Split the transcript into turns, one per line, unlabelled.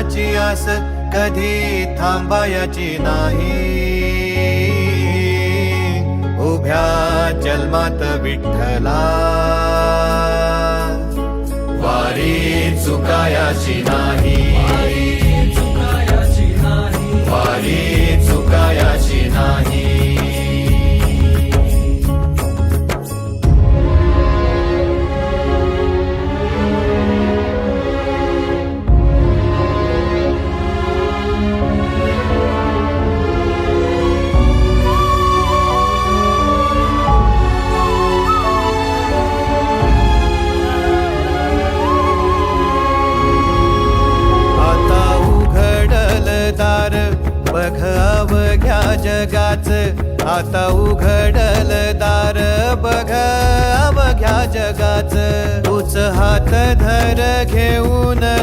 फळाची आस कधी थांबायची नाही. उभ्या जन्मात विठ्ठला. वारी चुकायाची नाही. बघ अवघ्या जगाच. आता उघडल दार बघ अवघ्या जगाच. तूच हात धर घेऊन